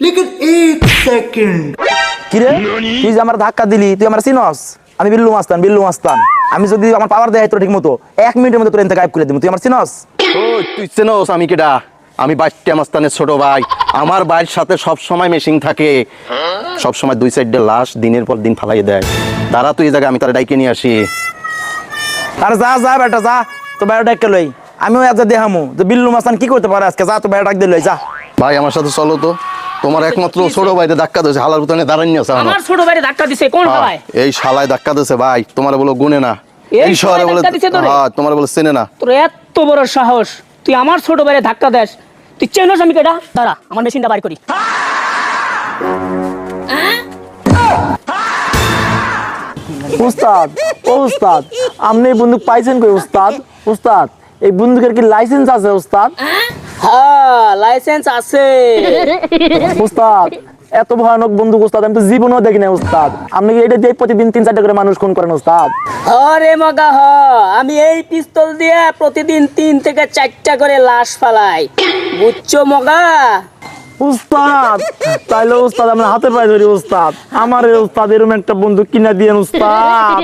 लेकिन एक सेकंड কিরে তুই যে আমার ধাক্কা দিলি তুই আমার চিনস আমি বিল্লু মাস্তান বিল্লু মাস্তান আমি যদি আমার পাওয়ার দেয় তোর ঠিক মতো এক মিনিটের মধ্যে তোর এনতে গায়েব করে দিব তুই আমার চিনস ও তুই চেনোস আমি কেডা আমি বাইশটা মাস্তানের ছোট ভাই আমার ভাইয়ের সাথে সব সময় মেশিং থাকে সব সময় দুই সাইডে লাশ দিনের পর দিন ফালাই দেয় তারা তুই এই জায়গায় আমি তারা ডাইকে নিয়ে আসি আরে যা যা বেটা যা তো বেটা ডাক লই আমিও আজ দেখামু যে বিল্লু মাস্তান কি করতে পারে আজকে যা তো বেটা ডাক দিল যা ভাই আমার সাথে চলো তো তোমার একমাত্র ছোট ভাইতে ধাক্কা দিয়েছে হালার ভিতরে দাঁড়ানি আছে আমার। ছোট ভাইরে ধাক্কা দিছে কোন হ্যাঁ, ভাই? এই শালায় ধাক্কা দিয়েছে ভাই তোমার বলো গুনে না। এই শহরে বলে? হ্যাঁ তোমার বলে চেনে না। তোর এত বড় সাহস তুই আমার ছোট ভাইরে ধাক্কা দেস। তুই চেনস আমি কেডা? দাঁড়া আমার মেশিনটা বাইর করি। উস্তাদ ও উস্তাদ আপনি বন্দুক পাইছেন কই উস্তাদ? উস্তাদ এই বন্দুকের কি লাইসেন্স আছে উস্তাদ? হ্যাঁ লাইসেন্স আছে। উস্তাদ এত ভয়ানক বন্দুক উস্তাদ আমি তো জীবনেও দেখি না উস্তাদ। আপনি এটা দিয়ে প্রতিদিন তিন চারটা করে মানুষ খুন করেন উস্তাদ? হরে মগা হ আমি এই পিস্তল দিয়ে প্রতিদিন তিন থেকে চারটা করে লাশ ফালাই। বুঝছ মগা? উস্তাদ তাইলে উস্তাদ আমরা হাতে পায়ে ধরি উস্তাদ। আমার উস্তাদ এরকম একটা বন্ধু কিনা দিয়ে উস্তাদ।